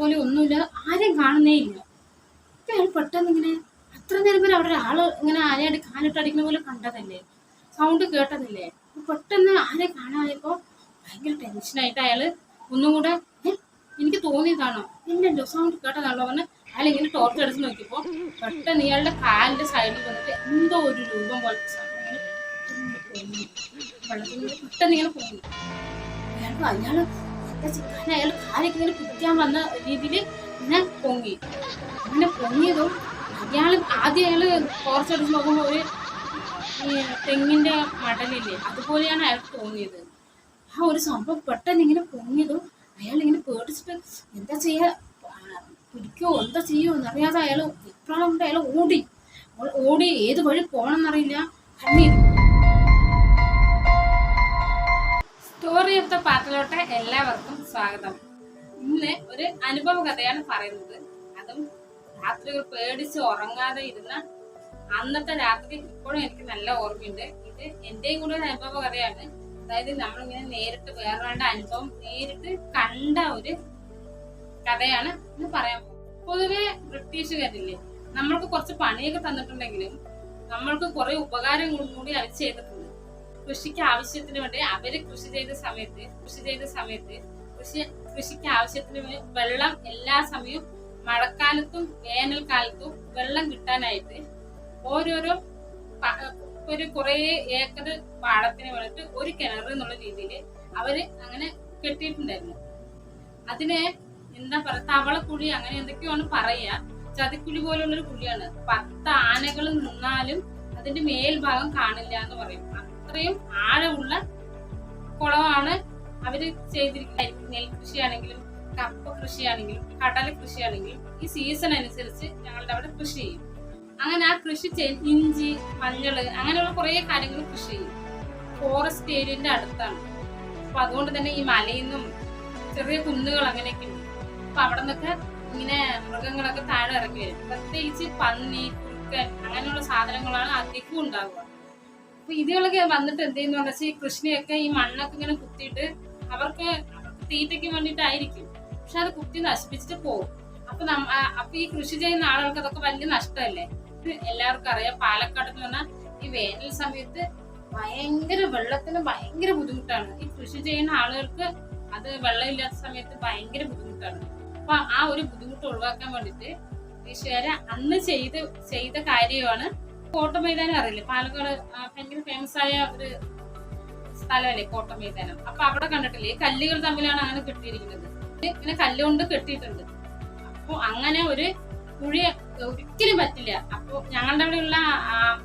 പോലെ ഒന്നുമില്ല. ആരെയും കാണുന്നേ ഇല്ല. അപ്പൊ അയാൾ പെട്ടെന്ന് ഇങ്ങനെ അത്ര നേരം വരെ അവിടെ ഒരാൾ ഇങ്ങനെ ആരെയായിട്ട് കാലിട്ട് അടിക്കുന്ന പോലെ കണ്ടതല്ലേ? സൗണ്ട് കേട്ടതല്ലേ? അപ്പം പെട്ടെന്ന് ആരെ കാണാതായപ്പോൾ ഭയങ്കര ടെൻഷനായിട്ട് അയാൾ ഒന്നും കൂടെ എനിക്ക് തോന്നിയതാണോ? ഇല്ലല്ലോ സൗണ്ട് കേട്ടതാണല്ലോ പറഞ്ഞ് അയാൾ ഇങ്ങനെ ടോർച്ച് അടിച്ച് നോക്കിയപ്പോൾ പെട്ടെന്ന് ഇയാളുടെ കാലിന്റെ സൈഡിൽ വന്നിട്ട് എന്തോ ഒരു രൂപം പോലത്തെ വെള്ളത്തിൽ പെട്ടെന്ന് ഇങ്ങനെ പോകുന്നു അയാൾ അയാൾ ചെയ്യാൻ അയാൾ കാലൊക്കെ ഇങ്ങനെ കുത്തിക്കാൻ വന്ന രീതിയിൽ ഇങ്ങനെ പൊങ്ങി. അങ്ങനെ പൊങ്ങിയതും അയാൾ ആദ്യം അയാൾ ടോർച്ച് അടിച്ച് നോക്കുമ്പോൾ ഒരു തെങ്ങിന്റെ മടലില്ലേ അതുപോലെയാണ് അയാൾക്ക് തോന്നിയത്. ആ ഒരു സംഭവം പെട്ടെന്ന് ഇങ്ങനെ പൊങ്ങിയതും അയാൾ ഇങ്ങനെ പേടിച്ചിട്ട് എന്താ ചെയ്യാ? പിടിക്കോ? എന്താ ചെയ്യോ? എന്നറിയാതെ അയാൾ എപ്പോഴാണ് കൊണ്ട് അയാൾ ഓടി. ഓടി. ഏത് വഴി പോകണമെന്നറിയില്ല കണ്ണീർ സ്റ്റോറി ഓഫ് ദ പാട്ടിലോട്ട് എല്ലാവർക്കും സ്വാഗതം. ഇന്ന് ഒരു അനുഭവ കഥയാണ് പറയുന്നത്. അതും രാത്രി പേടിച്ച് ഉറങ്ങാതെ ഇരുന്ന അന്നത്തെ രാത്രി ഇപ്പോഴും എനിക്ക് നല്ല ഓർമ്മയുണ്ട്. ഇത് എന്റെയും കൂടെ ഒരു അനുഭവ കഥയാണ്. അതായത് നമ്മളിങ്ങനെ നേരിട്ട് വേറൊരാളുടെ അനുഭവം നേരിട്ട് കണ്ട ഒരു കഥയാണ് ഇന്ന് പറയാൻ പൊതുവെ ബ്രിട്ടീഷുകാരില്ലേ നമ്മൾക്ക് കുറച്ച് പണിയൊക്കെ തന്നിട്ടുണ്ടെങ്കിലും നമ്മൾക്ക് കുറെ ഉപകാരം കൂടി അവർ ചെയ്തിട്ടുണ്ട്. കൃഷിക്ക് ആവശ്യത്തിന് വേണ്ടി അവർ കൃഷി ചെയ്ത സമയത്ത് കൃഷി ചെയ്ത സമയത്ത് കൃഷി കൃഷിക്ക് ആവശ്യത്തിന് വെള്ളം എല്ലാ സമയവും മഴക്കാലത്തും വേനൽക്കാലത്തും വെള്ളം കിട്ടാനായിട്ട് ഓരോരോ ഒരു കുറെ ഏക്കർ പാടത്തിന് വേണ്ടിട്ട് ഒരു കിണർ എന്നുള്ള രീതിയിൽ അവർ അങ്ങനെ കെട്ടിയിട്ടുണ്ടായിരുന്നു. അതിനെ എന്താ പറയാ തവളക്കുഴി അങ്ങനെ എന്തൊക്കെയാണ് പറയുക ചതിക്കുഴി പോലുള്ളൊരു കുഴിയാണ്. പത്ത് ആനകൾ നിന്നാലും അതിന്റെ മേൽഭാഗം കാണില്ല എന്ന് പറയും. അത്രയും ആഴമുള്ള കുളമാണ് അവർ ചെയ്തിരിക്കുന്നത്. നെൽകൃഷിയാണെങ്കിലും കപ്പ കൃഷിയാണെങ്കിലും കടല കൃഷിയാണെങ്കിലും ഈ സീസൺ അനുസരിച്ച് ഞങ്ങളുടെ അവിടെ കൃഷി ചെയ്യും. അങ്ങനെ ആ കൃഷി ഇഞ്ചി മഞ്ഞൾ അങ്ങനെയുള്ള കുറെ കാര്യങ്ങൾ കൃഷി ചെയ്യും. ഫോറസ്റ്റ് ഏരിയന്റെ അടുത്താണ്. അപ്പൊ അതുകൊണ്ട് തന്നെ ഈ മലയിൽ നിന്നും ചെറിയ കുന്നുകൾ അങ്ങനെയൊക്കെ ഉണ്ട്. അപ്പൊ അവിടെ നിന്നൊക്കെ ഇങ്ങനെ മൃഗങ്ങളൊക്കെ താഴെ ഇറങ്ങി വരും പ്രത്യേകിച്ച് പന്നി കുറുക്കൻ അങ്ങനെയുള്ള സാധനങ്ങളാണ് അധികം ഉണ്ടാവുക. അപ്പൊ ഇതുകളൊക്കെ വന്നിട്ട് എന്ത് ചെയ്യുന്ന ഈ കൃഷിനെയൊക്കെ ഈ മണ്ണൊക്കെ ഇങ്ങനെ കുത്തിയിട്ട് അവർക്ക് തീറ്റയ്ക്ക് വേണ്ടിയിട്ടായിരിക്കും. പക്ഷെ അത് കുത്തി നശിപ്പിച്ചിട്ട് പോകും. അപ്പൊ അപ്പൊ ഈ കൃഷി ചെയ്യുന്ന ആളുകൾക്ക് അതൊക്കെ വലിയ നഷ്ടമല്ലേ? എല്ലാവർക്കും അറിയാം. പാലക്കാട് എന്ന് പറഞ്ഞാൽ ഈ വേനൽ സമയത്ത് ഭയങ്കര വെള്ളത്തിന് ഭയങ്കര ബുദ്ധിമുട്ടാണ്. ഈ കൃഷി ചെയ്യുന്ന ആളുകൾക്ക് അത് വെള്ളമില്ലാത്ത സമയത്ത് ഭയങ്കര ബുദ്ധിമുട്ടാണ്. അപ്പൊ ആ ഒരു ബുദ്ധിമുട്ട് ഒഴിവാക്കാൻ വേണ്ടിട്ട് ഈശ്വര അന്ന് ചെയ്ത് ചെയ്ത കാര്യമാണ് കോട്ട മൈതാനം അറിയില്ലേ? പാലക്കാട് ഭയങ്കര ഫേമസ് ആയ ഒരു സ്ഥലമല്ലേ കോട്ട മൈതാനം അപ്പൊ അവിടെ കണ്ടിട്ടില്ലേ? ഈ കല്ലുകൾ തമ്മിലാണ് അങ്ങനെ കെട്ടിയിരിക്കുന്നത്. ഇങ്ങനെ കല്ലുകൊണ്ട് കെട്ടിയിട്ടുണ്ട്. അപ്പൊ അങ്ങനെ ഒരു കുഴി ഒരിക്കലും പറ്റില്ല. അപ്പൊ ഞങ്ങളുടെ അവിടെയുള്ള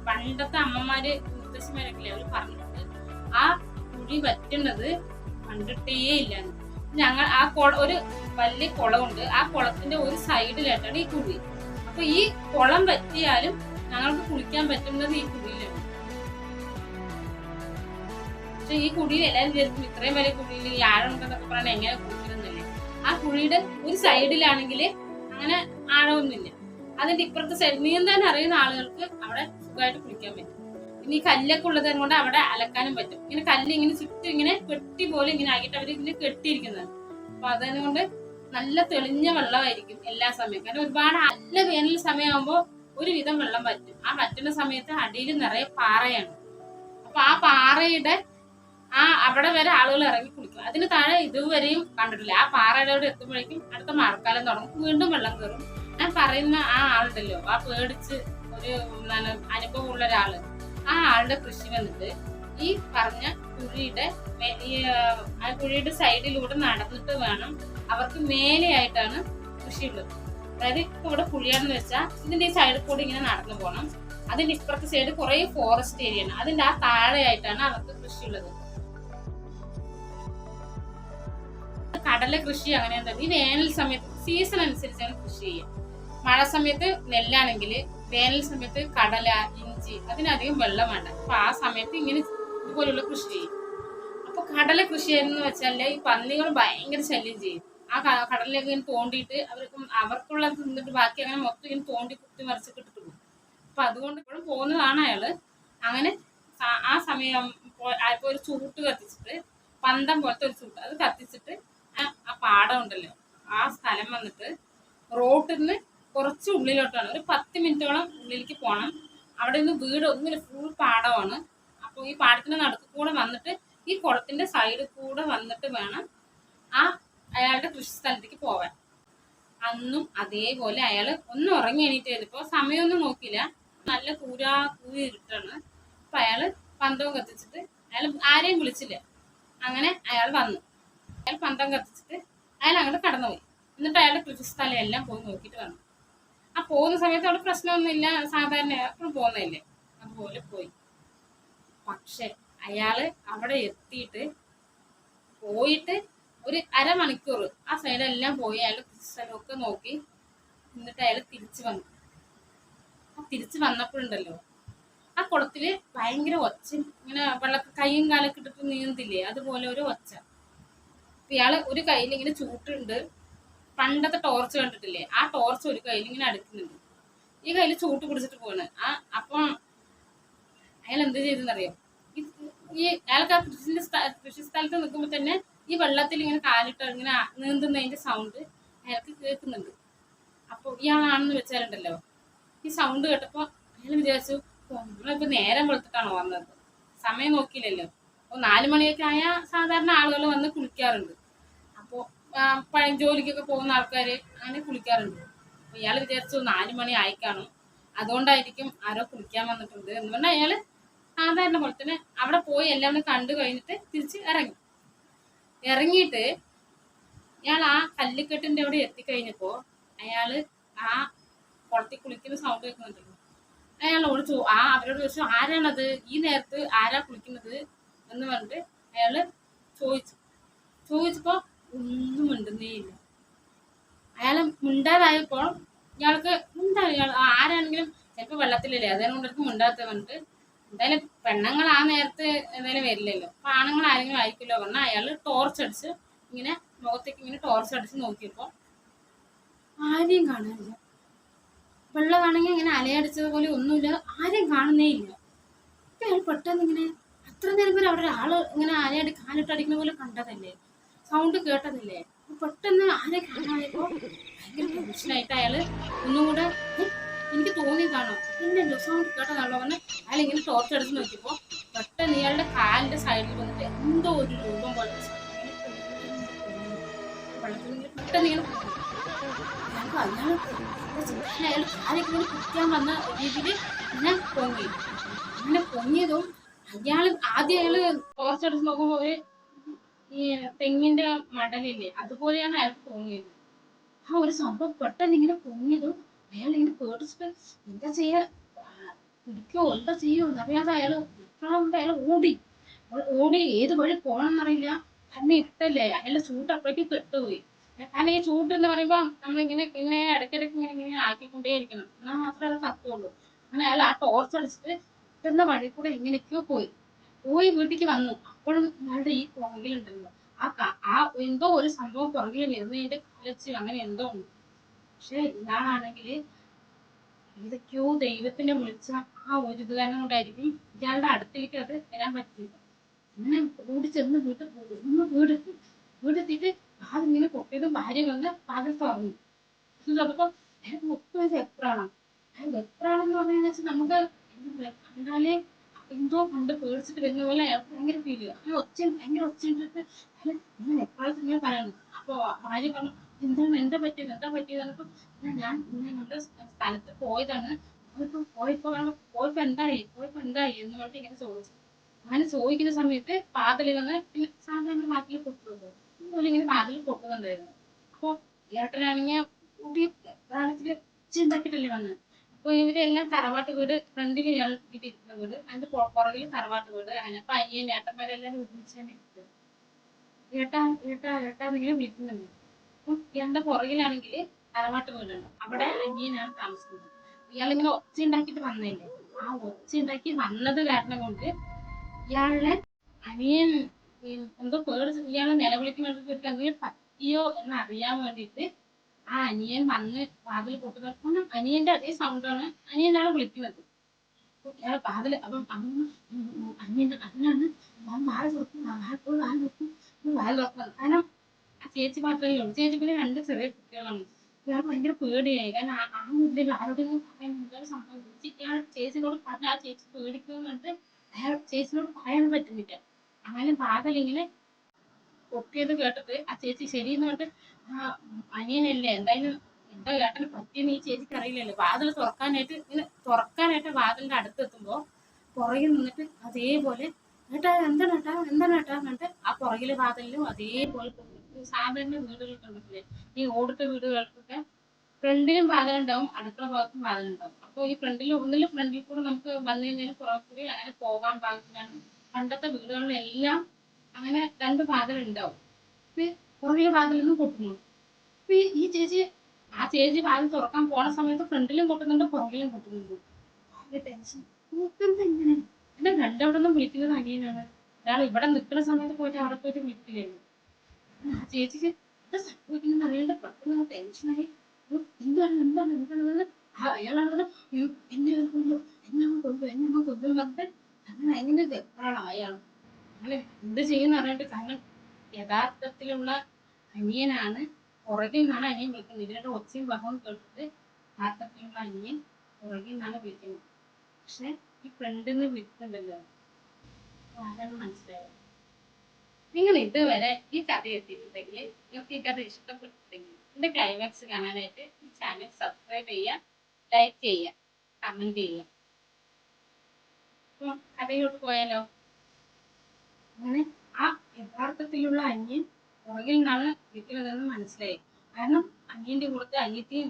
പണ്ടത്തെ അമ്മമാര് മുത്തശ്ശിമാരൊക്കെ അവർ പറഞ്ഞിട്ടുണ്ട്. ആ കുഴി പറ്റുന്നത് കണ്ടിട്ടേ ഇല്ല ഞങ്ങൾ ആ കുള ഒരു വലിയ കുളമുണ്ട്. ആ കുളത്തിന്റെ ഒരു സൈഡിലായിട്ടാണ് ഈ കുഴി. അപ്പൊ ഈ കുളം പറ്റിയാലും ഞങ്ങൾക്ക് കുളിക്കാൻ പറ്റുന്നത് ഈ കുടിയിലാണ് പക്ഷെ ഈ കുടിയിൽ എല്ലാവരും വിചാരിക്കും ഇത്രയും വലിയ കുഴിയിൽ ഈ ആഴമുണ്ടെന്നൊക്കെ പറഞ്ഞാൽ എങ്ങനെ കുളിക്കണമെന്നില്ലേ? ആ കുഴിയുടെ ഒരു സൈഡിലാണെങ്കിൽ അങ്ങനെ ആഴമൊന്നുമില്ല. അതിന്റെ ഇപ്പുറത്തെ സൈഡ് നീന്താൻ അറിയുന്ന ആളുകൾക്ക് അവിടെ സുഖമായിട്ട് കുളിക്കാൻ പറ്റും. ഈ കല്ലൊക്കെ ഉള്ളത് കൊണ്ട് അവിടെ അലക്കാനും പറ്റും. ഇങ്ങനെ കല്ല് ഇങ്ങനെ ചുറ്റും ഇങ്ങനെ കെട്ടി പോലെ ഇങ്ങനെ ആക്കിയിട്ട് അവർ ഇങ്ങനെ കെട്ടിയിരിക്കുന്നത് അപ്പൊ അതുകൊണ്ട് നല്ല തെളിഞ്ഞ വെള്ളമായിരിക്കും എല്ലാ സമയം കാരണം ഒരുപാട് നല്ല വേനൽ സമയമാകുമ്പോൾ ഒരുവിധം വെള്ളം പറ്റും ആ പറ്റുന്ന സമയത്ത് അടിയിൽ നിറയെ പാറയാണ്. അപ്പൊ ആ പാറയുടെ ആ അവിടെ വരെ ആളുകൾ ഇറങ്ങി കുളിക്കും. അതിന് താഴെ ഇതുവരെയും കണ്ടിട്ടില്ല. ആ പാറയുടെ എത്തുമ്പോഴേക്കും അടുത്ത മഴക്കാലം തുടങ്ങും. വീണ്ടും വെള്ളം കയറും. ഞാൻ പറയുന്ന ആ ആളുണ്ടല്ലോ ആ പേടിച്ച് ഒരു അനുഭവമുള്ള ഒരാൾ. ആ ആളുടെ കൃഷി വന്നിട്ട് ഈ പറഞ്ഞ കുഴിയുടെ ആ കുഴിയുടെ സൈഡിലൂടെ നടന്നിട്ട് വേണം അവർക്ക് മേലെയായിട്ടാണ് കൃഷിയുള്ളത്. അതായത് ഇവിടെ പുളിയാണെന്ന് വെച്ചാൽ ഇതിന്റെ ഈ സൈഡിൽ കൂടി ഇങ്ങനെ നടന്നു പോകണം അതിന്റെ ഇപ്പുറത്തെ സൈഡ് കുറെ ഫോറസ്റ്റ് ഏരിയ ആണ് അതിന്റെ ആ താഴെയായിട്ടാണ് അവർക്ക് കൃഷിയുള്ളത്. കടല കൃഷി അങ്ങനെ എന്താ ഈ വേനൽ സമയത്ത് സീസൺ അനുസരിച്ചാണ് കൃഷി ചെയ്യുക. മഴ സമയത്ത് നെല്ലാണെങ്കിൽ വേനൽ സമയത്ത് കടല ഇഞ്ചി അതിനധികം വെള്ളം വേണ്ട. അപ്പൊ ആ സമയത്ത് ഇങ്ങനെ ഇതുപോലുള്ള കൃഷി ചെയ്യും. അപ്പൊ കടല കൃഷി എന്ന് വെച്ചാൽ ഈ പന്നികൾ ഭയങ്കര ശല്യം ചെയ്യും. ആ കടലിലേക്ക് ഇങ്ങനെ തോണ്ടിയിട്ട് അവർക്ക് അവർക്കുള്ളത് തിന്നിട്ട് ബാക്കി അങ്ങനെ മൊത്തം ഇങ്ങനെ തോണ്ടി കുത്തി മറിച്ച് ഇട്ടിട്ട് അപ്പൊ അതുകൊണ്ട് ഇപ്പോഴും പോകുന്നതാണ് അയാൾ. അങ്ങനെ ആ- സമയം ആയപ്പോ ഒരു ചൂട്ട് കത്തിച്ചിട്ട് പന്തം പോലത്തെ ഒരു ചൂട്ട് അത് കത്തിച്ചിട്ട് ആ പാടം ഉണ്ടല്ലോ ആ സ്ഥലം വന്നിട്ട് റോട്ടിൽ നിന്ന് കുറച്ച് ഉള്ളിലോട്ടാണ്. ഒരു പത്ത് മിനിറ്റോളം ഉള്ളിലേക്ക് പോകണം അവിടെ നിന്ന് വീട് ഒന്നുമില്ല ഫുൾ പാടമാണ്. അപ്പോൾ ഈ പാടത്തിന്റെ നടുക്ക് കൂടെ വന്നിട്ട് ഈ കുളത്തിന്റെ സൈഡിൽ കൂടെ വന്നിട്ട് വേണം ആ അയാളുടെ കൃഷി സ്ഥലത്തേക്ക് പോവാൻ അന്നും അതേപോലെ അയാൾ ഒന്ന് ഉറങ്ങി എണീറ്റ് ചെയ്തപ്പോ സമയമൊന്നും നോക്കില്ല നല്ല കൂരാ കൂരി ഇരുട്ടാണ്. അപ്പൊ അയാൾ പന്തവും കത്തിച്ചിട്ട് അയാൾ ആരെയും വിളിച്ചില്ല. അങ്ങനെ അയാൾ വന്നു. അയാൾ പന്തം കത്തിച്ചിട്ട് അയാൾ അങ്ങോട്ട് കടന്നുപോയി. എന്നിട്ട് അയാളുടെ കൃഷി സ്ഥലം എല്ലാം പോയി നോക്കിയിട്ട് വന്നു. ആ പോകുന്ന സമയത്ത് അവിടെ പ്രശ്നമൊന്നുമില്ല സാധാരണ എപ്പോഴും പോകുന്നില്ലേ അതുപോലെ പോയി. പക്ഷെ അയാൾ അവിടെ എത്തിയിട്ട് പോയിട്ട് ഒരു അരമണിക്കൂർ ആ സൈഡെല്ലാം പോയി അയാൾ സ്ഥലമൊക്കെ നോക്കി. എന്നിട്ട് അയാൾ തിരിച്ചു വന്നു. ആ തിരിച്ചു വന്നപ്പോഴുണ്ടല്ലോ ആ കുളത്തിൽ ഭയങ്കര ഒച്ച. ഇങ്ങനെ വെള്ള കൈയും കാലൊക്കെ ഇട്ടിട്ട് നീന്തില്ലേ അതുപോലെ ഒരു ഒച്ച. ഇയാൾ ഒരു കയ്യിൽ ഇങ്ങനെ ചൂട്ടുണ്ട്. പണ്ടത്തെ ടോർച്ച് കണ്ടിട്ടില്ലേ ആ ടോർച്ച് ഒരു കയ്യിൽ ഇങ്ങനെ അടുക്കുന്നുണ്ട്. ഈ കയ്യിൽ ചൂട്ട് പിടിച്ചിട്ട് പോവാണ്. ആ അപ്പം അയാൾ എന്ത് ചെയ്തെന്നറിയോ? ഈ- ഈ അയാൾക്ക് ആ കൃഷിന്റെ കൃഷി സ്ഥലത്ത് നിൽക്കുമ്പോൾ തന്നെ ഈ വെള്ളത്തിൽ ഇങ്ങനെ കാലിട്ട് ഇങ്ങനെ നീന്തുന്നതിന്റെ സൗണ്ട് അയാൾക്ക് കേൾക്കുന്നുണ്ട്. അപ്പോൾ ഇയാളാണെന്ന് വെച്ചാലുണ്ടല്ലോ ഈ സൗണ്ട് കേട്ടപ്പോൾ അയാൾ വിചാരിച്ചു "ഓ, നമ്മളിപ്പോ നേരം വെളുത്തിട്ടാണോ വന്നത്? സമയം നോക്കിയില്ലല്ലോ. അപ്പോൾ നാല് മണിയൊക്കെ ആയാൽ സാധാരണ ആളുകൾ വന്ന് കുളിക്കാറുണ്ട്. അപ്പോൾ പഴയ ജോലിക്കൊക്കെ പോകുന്ന ആൾക്കാർ അങ്ങനെ കുളിക്കാറുണ്ട്. അപ്പോൾ ഇയാൾ വിചാരിച്ചു നാല് മണി ആയിക്കാണും അതുകൊണ്ടായിരിക്കും ആരോ കുളിക്കാൻ വന്നിട്ടുണ്ട്. എന്ന് പറഞ്ഞാൽ അയാൾ സാധാരണ പോലെ തന്നെ അവിടെ പോയി എല്ലാം കണ്ടു കഴിഞ്ഞിട്ട് തിരിച്ച് ഇറങ്ങി. ഇറങ്ങിയിട്ട് ഇയാൾ ആ കല്ലിക്കെട്ടിന്റെ അവിടെ എത്തിക്കഴിഞ്ഞപ്പോ അയാൾ ആ കുളത്തിൽ കുളിക്കുന്ന സൗണ്ട് കേൾക്കുന്നുണ്ടല്ലോ അയാളോട് ചോ ആ അവരോട് ചോദിച്ചു ആരാണത്? ഈ നേരത്ത് ആരാ കുളിക്കുന്നത്? എന്ന് പറഞ്ഞിട്ട് അയാൾ ചോദിച്ചു. ചോദിച്ചപ്പോ ഒന്നും മിണ്ടുന്നേ ഇല്ല. അയാൾ മിണ്ടാതായപ്പോൾ ഇയാൾക്ക് മിണ്ടാ ആരാണെങ്കിലും ചിലപ്പോൾ വെള്ളത്തിലല്ലേ? അതുകൊണ്ടിടത്ത് മിണ്ടാത്ത പറഞ്ഞിട്ട് എന്തായാലും പെണ്ണുങ്ങൾ ആ നേരത്ത് എന്തായാലും വരില്ലല്ലോ. അപ്പൊ ആണുങ്ങൾ ആരെങ്കിലും ആയിരിക്കുമല്ലോ. പറഞ്ഞാൽ അയാൾ ടോർച്ച് അടിച്ച് ഇങ്ങനെ മുഖത്തേക്ക് ഇങ്ങനെ ടോർച്ച് അടിച്ച് നോക്കിയപ്പോൾ ആരെയും കാണാനില്ല. വെള്ളമാണെങ്കിൽ ഇങ്ങനെ അലയടിച്ചത് പോലെ ഒന്നുമില്ല. ആരെയും കാണുന്നേ ഇല്ല. അപ്പൊ അയാൾ പെട്ടെന്ന് ഇങ്ങനെ അത്ര നേരം വരെ അവിടെ ഒരാൾ ഇങ്ങനെ അലയടി കാലിട്ട് അടിക്കുന്ന പോലെ കണ്ടതല്ലേ? സൗണ്ട് കേട്ടതല്ലേ? പെട്ടെന്ന് ആരെ കാണാതായപ്പോ ഭയങ്കര ടെൻഷനായിട്ട് അയാൾ ഒന്നുകൂടെ "ഏ, എനിക്ക് തോന്നിയതാണോ ഇല്ലല്ലോ സൗണ്ട് കേട്ടതാണല്ലോ പറഞ്ഞ് അയാൾ ഇങ്ങനെ ടോർച്ച് എടുത്ത് നോക്കിയപ്പോ പെട്ടെന്ന് ഇയാളുടെ കാലിന്റെ സൈഡിൽ വന്നിട്ട് എന്തോ ഒരു രൂപം പോലെ വെള്ളത്തിൽ പെട്ടെന്ന് ഇങ്ങനെ? അയാൾ കാലൊക്കെ ഇങ്ങനെ കുത്തിയാൻ വന്ന രീതിയിൽ ഞാൻ പൊങ്ങി. അങ്ങനെ പൊങ്ങിയതും അയാൾ ആദ്യം അയാൾ ടോർച്ച് എടുത്ത് നോക്കുമ്പോ ഒരു ഈ തെങ്ങിന്റെ മടലില്ലേ അതുപോലെയാണ് അയാൾ പൊങ്ങിയത്. ആ ഒരു സംഭവം പെട്ടെന്ന് ഇങ്ങനെ പൊങ്ങിയതും അയാൾ ഇങ്ങനെ പേടിച്ചിട്ട് എന്താ ചെയ്യാ? പിടിക്കോ എന്താ ചെയ്യോ? എന്നറിയാതെ അയാൾ ഇപ്പോഴാണ് അയാൾ ഓടി. അയാൾ ഓടി ഏത് വഴി പോകണമെന്നറിയില്ല തന്നെ ഇട്ടല്ലേ? അയാളുടെ അപ്പഴേക്ക് കെട്ടുപോയി കാരണം ഈ ചൂട്ട് എന്ന് പറയുമ്പോ നമ്മളിങ്ങനെ ഇങ്ങനെ ഇടയ്ക്കിടയ്ക്ക് ഇങ്ങനെ ഇങ്ങനെ ആക്കിക്കൊണ്ടേയിരിക്കണം. എന്നാൽ മാത്രമേ അത് തപ്പുള്ളൂ അങ്ങനെ അയാൾ ആ ടോർച്ച് അടിച്ചിട്ട് കിട്ടുന്ന വഴി കൂടെ എങ്ങനെയൊക്കെയോ പോയി. പോയി വീട്ടിലേക്ക് വന്നു. അപ്പോഴും അയാളുടെ ഈ പുറകിലുണ്ടല്ലോ. ആ ആ എന്തോ ഒരു സംഭവം പുറകിൽ വരുന്നതിന്റെ കലച്ചു അങ്ങനെ എന്തോ ഉണ്ട്. പക്ഷെ ഇയാളാണെങ്കിൽ ഏതൊക്കെയോ ദൈവത്തിന്റെ വിളിച്ച ആ ഒരു ഇത് കൊണ്ടായിരിക്കും ഇയാളുടെ അടുത്തേക്ക് അത് വരാൻ പറ്റില്ല പിന്നെ ഓടി ചെന്ന് വീട്ടിൽ പോകും. ഒന്ന് വീടെത്തി വീടെത്തിയിട്ട് അതിങ്ങനെ പൊട്ടിയതും ഭാര്യ വന്ന് പകൽ തുറന്നു. ചിലപ്പോ മൊത്തം വെപ്രാണം വെപ്രാണെന്ന് പറഞ്ഞു വെച്ചാൽ നമുക്ക് കണ്ടാലേ എന്തോ കണ്ട് പേടിച്ചിട്ട് വരുന്ന പോലെ ഭയങ്കര ഫീൽ ചെയ്യുക അങ്ങനെ ഒച്ച ഭയങ്കര ഒച്ച ഇങ്ങനെ വെപ്രാളത്തിൽ ഇങ്ങനെ പറയണം. അപ്പൊ ഭാര്യ പറഞ്ഞു എന്താണ് എന്താ പറ്റിയത്? എന്താ പറ്റിയത്? ഞാൻ സ്ഥലത്ത് പോയതാണ്. പോയപ്പോ പോയപ്പോ പോയപ്പോ എന്തായി? പോയപ്പോ എന്തായി എന്ന് പറഞ്ഞിട്ട് ഇങ്ങനെ ചോദിച്ചു. അങ്ങനെ ചോദിക്കുന്ന സമയത്ത് പാതലിൽ വന്ന് പിന്നെ സാധാരണ വാക്കിൽ അതുപോലെ ഇങ്ങനെ പാതലിൽ പൊട്ടുന്നുണ്ടായിരുന്നു. അപ്പൊ ഏട്ടനാണെങ്കിൽ പ്രാണത്തിൽ ചിന്താക്കിട്ടല്ലേ വന്ന്. അപ്പൊ ഇവരെല്ലാം തറവാട്ട് വീട് ഫ്രണ്ടിൽ ഇയാൾ ഇരിക്കുന്ന വീട് അതിന്റെ പുറ- പുറകിൽ തറവാട്ട് വീട്. അങ്ങനെ അപ്പൊ അയ്യൻ ഏട്ടന്മാരെല്ലാം ഒരുമിച്ച് തന്നെ ഇരിക്കുന്നത് ഏട്ടാ ഏട്ടാ ഏട്ടാ എന്നിങ്ങനെ വിളിക്കുന്നുണ്ട്. ഇയാളുടെ പുറകിലാണെങ്കിൽ തറവാട്ട് വീടുണ്ട് അവിടെ അനിയനാണ് താമസിക്കുന്നത്. ഇയാളിങ്ങനെ ഒച്ച ഉണ്ടാക്കിയിട്ട് വന്നതല്ലേ? ആ ഒച്ച ഉണ്ടാക്കി വന്നത് കാരണം കൊണ്ട് ഇയാളുടെ അനിയൻ എന്തോ പേടിച്ച് ഇയാളെ നിലവിളിക്കുന്ന എന്തെങ്കിലും പറ്റിയോ എന്ന് അറിയാൻ വേണ്ടിയിട്ട് ആ അനിയൻ വന്ന് വാതിൽ പൊട്ടുന്ന അനിയന്റെ അതേ സൗണ്ടാണ് അനിയനാണ് വിളിക്കുന്നത്. ഇയാൾ വാതിൽ അപ്പം അമ്മ അനിയൻ അതിനാണ് വാതിൽ തുറക്കും വാതിൽ തുറക്കും വാതിൽ തുറക്കുന്നത് കാരണം ചേച്ചി മാത്രമേ ഉള്ളൂ. ചേച്ചി പിന്നെ രണ്ട് ചെറിയ കുട്ടികളാണ്. ഞാൻ ഭയങ്കര പേടിയായി. കാരണം ആ- മുതൽ ആരോടെങ്കിലും എന്താണ് സംഭവിച്ചു. ഇയാൾ ചേച്ചിനോട് പറഞ്ഞ ആ ചേച്ചി പേടിക്കുന്നുണ്ട് അയാൾ ചേച്ചിനോട് പറയാൻ പറ്റുന്നില്ല. അങ്ങനെ പാകലിങ്ങനെ പൊട്ടിയത് കേട്ടിട്ട് ആ ചേച്ചി ശരിയെന്ന് പറഞ്ഞിട്ട് ആ അനിയനല്ലേ എന്തായാലും എന്താ ഏട്ടന് പറ്റിയെന്ന് ഈ ചേച്ചിക്ക് അറിയില്ലല്ലോ. വാതിൽ തുറക്കാനായിട്ട് ഇങ്ങനെ തുറക്കാനായിട്ട് വാതിലിന്റെ അടുത്തെത്തുമ്പോ പുറകിൽ നിന്നിട്ട് അതേപോലെ ഏട്ടാ എന്താണ് ഏട്ടാ എന്താണ് ഏട്ടാ? എന്നിട്ട് ആ പുറകിലെ വാതിലിലും അതേപോലെ സാധാരണ വീടുകൾ കണ്ടിട്ടില്ലേ ഈ ഓടിട്ട വീടുകൾക്കൊക്കെ ഫ്രണ്ടിലും വാതിലുണ്ടാവും അടുക്കള ഭാഗത്തും വാതിലുണ്ടാവും. അപ്പോൾ ഈ ഫ്രണ്ടിൽ ഒന്നിലും ഫ്രണ്ടിൽ കൂടെ നമുക്ക് വന്നു കഴിഞ്ഞാൽ കൂടി അങ്ങനെ പോകാൻ പാകത്തിലാണ് പണ്ടത്തെ വീടുകളിലെല്ലാം അങ്ങനെ രണ്ട് വാതിലുണ്ടാവും. ഉണ്ടാവും പുറകിലെ വാതിലൊന്നും പൊട്ടുന്നു അപ്പൊ ഈ- ചേച്ചി ആ ചേച്ചി വാതിൽ തുറക്കാൻ പോണ സമയത്ത് ഫ്രണ്ടിലും പൊട്ടുന്നുണ്ട് പുറകിലും പൊട്ടുന്നുണ്ട്. ടെൻഷൻ എന്നെ രണ്ടവിടെ നിന്നും വിളിക്കുന്നത് അനിയനാണ് ഒരാൾ ഇവിടെ നിൽക്കുന്ന സമയത്ത് പോയിട്ട് അവിടെ പോയിട്ട് വിളിക്കില്ലായിരുന്നു ചേച്ചിക്ക് സംഭവിക്കുന്നത് അറിയേണ്ട പെട്ടെന്ന് ടെൻഷനായി. എന്താണ് എന്താണ് എന്താണ് അയാളാണ് എന്നെ കൊണ്ടു എന്നെ കൊണ്ടു എന്നെ കൊണ്ടു പറഞ്ഞിട്ട് അങ്ങനെ ഭയങ്കര വെപ്രാളാണ് അയാൾ അങ്ങനെ എന്ത് ചെയ്യുന്ന അറിയണ്ട കാരണം യഥാർത്ഥത്തിലുള്ള അനിയനാണ്. പുറകിൽ നിന്നാണ് അനിയൻ വിളിക്കുന്നത്. ഇതിന്റെ ഒച്ചയും ബഹവും കേട്ടിട്ട് യഥാർത്ഥത്തിലുള്ള അനിയൻ പുറകിൽ നിന്നാണ് വിളിക്കുന്നത്. പക്ഷെ ഈ ഫ്രണ്ടിൽ നിന്ന് വിളിക്കുന്നുണ്ടല്ലോ. ആരാണ് മനസ്സിലായത്. നിങ്ങൾ ഇതുവരെ ഈ കഥ എത്തിയിട്ടുണ്ടെങ്കിൽ നിങ്ങൾക്ക് ഈ കഥ ഇഷ്ടപ്പെട്ടിട്ടുണ്ടെങ്കിൽ എന്റെ ക്ലൈമാക്സ് കാണാനായിട്ട് ഈ ചാനൽ സബ്സ്ക്രൈബ് ചെയ്യുക ലൈക്ക് ചെയ്യുക കമന്റ് ചെയ്യുക. കഥയോട് പോയാലോ? അങ്ങനെ ആ യഥാർത്ഥത്തിലുള്ള അന്യൻ പുറകിൽ നിന്നാണ് വീട്ടിലതെന്ന് മനസ്സിലായി. കാരണം അന്യന്റെ കൂടത്തെ അനിയത്തിയും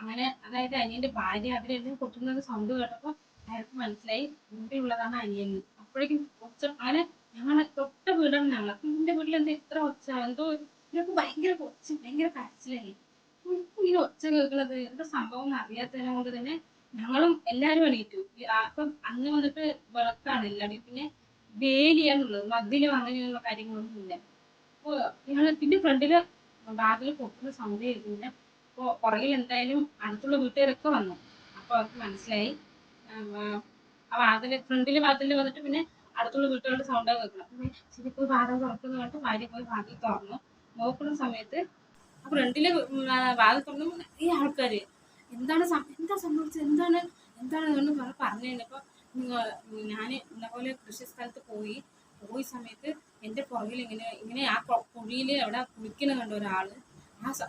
അങ്ങനെ അതായത് അനിയന്റെ ഭാര്യ അവരെല്ലാം കൊട്ടുന്നത് സൗണ്ട് കേട്ടപ്പോൾ അയാൾക്ക് മനസ്സിലായി മുമ്പിലുള്ളതാണ് അനിയൻ. അപ്പോഴേക്കും കുറച്ച് അങ്ങനെ ഞങ്ങളെ തൊട്ട വീടാണ് ഞങ്ങൾ അപ്പൊ എന്റെ വീട്ടിൽ എന്താ ഇത്ര ഒച്ച? എന്തോ ഇവർക്ക് ഭയങ്കര ഒച്ച ഭയങ്കര കരച്ചിലായി ഈ ഒച്ച കേൾക്കുന്നത് എന്താ സംഭവം അറിയാത്തതിനെ കൊണ്ട് തന്നെ ഞങ്ങളും എല്ലാരും എണീറ്റു. അപ്പം അന്ന് വന്നിട്ട് വിളക്കാണ് എല്ലാവരും പിന്നെ വേലിയാണുള്ളത് മതിലും അങ്ങനെയുള്ള കാര്യങ്ങളൊന്നും ഇല്ല. അപ്പൊ ഞങ്ങൾ പിന്നെ ഫ്രണ്ടിൽ വാതിൽ പൊട്ടുന്ന സൗണ്ട് കേൾക്കുന്നില്ല അപ്പോൾ പുറകിൽ എന്തായാലും അടുത്തുള്ള വീട്ടുകാരൊക്കെ വന്നു. അപ്പൊ അവർക്ക് മനസ്സിലായി. ആ വാതിൽ ഫ്രണ്ടിൽ വാതിൽ വന്നിട്ട് പിന്നെ അടുത്തുള്ള വീട്ടുകാരുടെ സൗണ്ട് കേൾക്കണം. അപ്പൊ ശരി പോയി വാതിൽ തുറക്കുന്നത് പറഞ്ഞിട്ട് ഭാര്യ പോയി വാതിൽ തുറന്നു. നോക്കുന്ന സമയത്ത് ആ ഫ്രണ്ടിൽ വാതിൽ തുറന്നു. ഈ ആൾക്കാര് എന്താണ് എന്താ സംഭവിച്ചത്? എന്താണ് എന്താണ് എന്ന് പറഞ്ഞ് പറഞ്ഞു കഴിഞ്ഞപ്പോ ഞാൻ ഇന്നപോലെ കൃഷി സ്ഥലത്ത് പോയി. പോയ സമയത്ത് എന്റെ പുറകിൽ ഇങ്ങനെ ഇങ്ങനെ ആ കുഴിയിൽ അവിടെ കുളിക്കണ കണ്ട ഒരാൾ.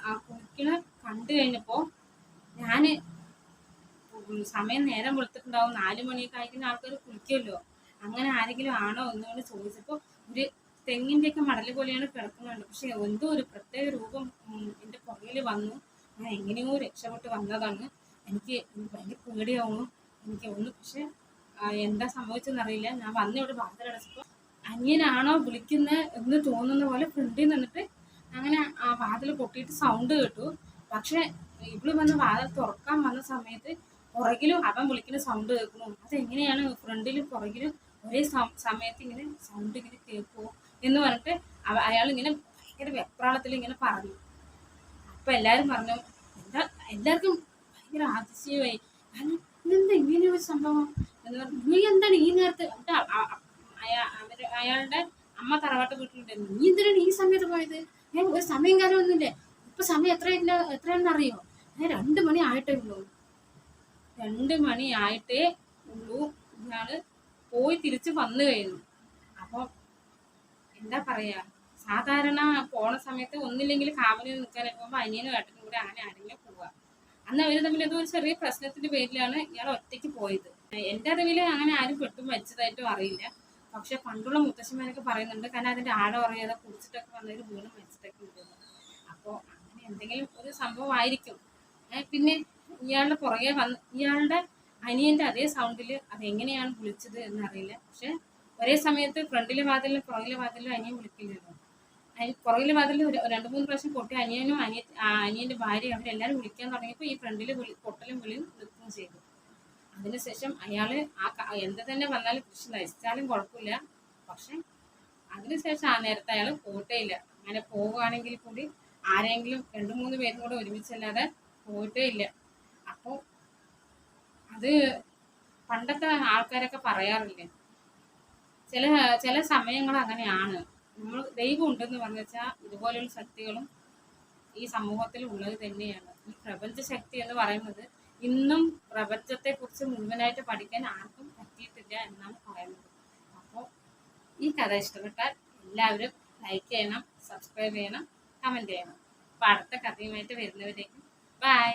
ആ കുളിക്കണ കണ്ടു കഴിഞ്ഞപ്പോ ഞാൻ സമയം നേരം വെളുത്തിട്ടുണ്ടാവും. നാല് മണിയൊക്കെ ആയിരിക്കുന്ന ആൾക്കാർ കുളിക്കുമല്ലോ അങ്ങനെ ആരെങ്കിലും ആണോ എന്നുകൊണ്ട് ചോദിച്ചപ്പോ ഒരു തെങ്ങിന്റെ ഒക്കെ മടൽ പോലെയാണ് കിടക്കുന്നുണ്ട് പക്ഷെ എന്തോ ഒരു പ്രത്യേക രൂപം എന്റെ പുറകിൽ വന്നു. ഞാൻ എങ്ങനെയോ രക്ഷപ്പെട്ട് വന്നതാണ്. എനിക്ക് ഭയങ്കര പേടിയാവുന്നു. എനിക്ക് ഒന്ന് പക്ഷെ എന്താ സംഭവിച്ചെന്നറിയില്ല ഞാൻ വന്ന് ഇവിടെ വാതിലടച്ചപ്പോ അങ്ങനെയാണോ വിളിക്കുന്നത് എന്ന് തോന്നുന്ന പോലെ ഫ്രണ്ടിൽ നിന്നിട്ട് അങ്ങനെ ആ വാതിൽ പൊട്ടിയിട്ട് സൗണ്ട് കേട്ടു. പക്ഷെ ഇവൾ വന്ന് വാതിൽ തുറക്കാൻ വന്ന സമയത്ത് പുറകിലും അവൻ വിളിക്കുന്ന സൗണ്ട് കേൾക്കുന്നു. അതെങ്ങനെയാണ് ഫ്രണ്ടിലും പുറകിലും ഒരേ സമയത്ത് ഇങ്ങനെ സൗണ്ട് ഇങ്ങനെ കേൾക്കുമോ എന്ന് പറഞ്ഞിട്ട് അയാൾ ഇങ്ങനെ ഭയങ്കര വെപ്രാളത്തിൽ ഇങ്ങനെ പറഞ്ഞു. അപ്പൊ എല്ലാരും പറഞ്ഞു എന്താ എല്ലാവർക്കും ഭയങ്കര അതിശയമായി. ഇതെന്താ ഇങ്ങനെ ഒരു സംഭവം? എന്ന് പറഞ്ഞു നീ എന്താണ് ഈ നേരത്ത് അയാളുടെ അമ്മ തറവാട്ട് വീട്ടിലുണ്ടായിരുന്നു. നീ എന്തിനാണ് ഈ സമയത്ത് പോയത്? ഞാൻ ഒരു സമയം കാലം ഒന്നുമില്ലേ ഇപ്പൊ സമയം എത്ര എത്രയാണെന്ന് അറിയോ? ഞാൻ രണ്ട് മണി ആയിട്ടേ ഉള്ളൂ. രണ്ട് മണി ആയിട്ടേ ഉള്ളൂ. ഇയാൾ പോയി തിരിച്ച് വന്നു കഴിഞ്ഞു. അപ്പൊ എന്താ പറയാ സാധാരണ പോണ സമയത്ത് ഒന്നില്ലെങ്കിൽ കാവലിൽ നിൽക്കാൻ പോകുമ്പോൾ അനിയനും ഏട്ടനും കൂടെ അങ്ങനെ ആരെങ്കിലും പോവുക അന്ന് അവർ തമ്മിൽ എന്തോ ഒരു ചെറിയ പ്രശ്നത്തിന്റെ പേരിലാണ് ഇയാൾ ഒറ്റയ്ക്ക് പോയത്. എന്റെ അറിവിൽ അങ്ങനെ ആരും പെട്ടും മരിച്ചതായിട്ടും അറിയില്ല. പക്ഷെ പണ്ടുള്ള മുത്തശ്ശന്മാരൊക്കെ പറയുന്നുണ്ട് കാരണം അതിന്റെ ആഴം അറിയാതെ കുടിച്ചിട്ടൊക്കെ വന്നതിൽ വീണ് മരിച്ചിട്ടൊക്കെ ഉണ്ട് അപ്പോൾ അങ്ങനെ എന്തെങ്കിലും ഒരു സംഭവം ആയിരിക്കും പിന്നെ ഇയാളുടെ പുറകെ വന്ന് ഇയാളുടെ അനിയന്റെ അതേ സൗണ്ടിൽ അതെങ്ങനെയാണ് വിളിച്ചത് എന്നറിയില്ല. പക്ഷെ ഒരേ സമയത്ത് ഫ്രണ്ടിലെ വാതിലും പുറകിലെ വാതിലും അനിയൻ വിളിക്കില്ലല്ലോ പുറകിലെ വാതിൽ രണ്ട് മൂന്ന് പ്രാവശ്യം പൊട്ടി അനിയനും അനിയ അനിയന്റെ ഭാര്യ അവരെല്ലാവരും വിളിക്കാൻ തുടങ്ങിയപ്പോൾ ഈ ഫ്രണ്ടിൽ വിളി പൊട്ടലും വിളിയും നിൽക്കുകയും ചെയ്തു. അതിനുശേഷം അയാൾ ആ എന്ത് തന്നെ വന്നാലും കൃഷി നശിച്ചാലും കുഴപ്പമില്ല. പക്ഷെ അതിനുശേഷം ആ നേരത്തെ അയാൾ പോയിട്ടേ ഇല്ല അങ്ങനെ പോവുകയാണെങ്കിൽ കൂടി ആരെങ്കിലും രണ്ടു മൂന്ന് പേരും കൂടെ ഒരുമിച്ചല്ലാതെ പോയിട്ടേ ഇല്ല അപ്പോൾ അത് പണ്ടത്തെ ആൾക്കാരൊക്കെ പറയാറില്ലേ? ചില ചില സമയങ്ങൾ അങ്ങനെയാണ്. നമ്മൾ ദൈവം ഉണ്ടെന്ന് പറഞ്ഞു വെച്ചാൽ ഇതുപോലെയുള്ള ശക്തികളും ഈ സമൂഹത്തിൽ ഉള്ളത് തന്നെയാണ്. ഈ പ്രപഞ്ച ശക്തി എന്ന് പറയുന്നത് ഇന്നും പ്രപഞ്ചത്തെ കുറിച്ച് മുഴുവനായിട്ട് പഠിക്കാൻ ആർക്കും പറ്റിയിട്ടില്ല എന്നാണ് പറയുന്നത്. അപ്പോൾ ഈ കഥ ഇഷ്ടപ്പെട്ടാൽ എല്ലാവരും ലൈക്ക് ചെയ്യണം സബ്സ്ക്രൈബ് ചെയ്യണം കമന്റ് ചെയ്യണം. അപ്പോൾ അടുത്ത കഥയുമായിട്ട് വരുന്നവരേക്കും ബൈ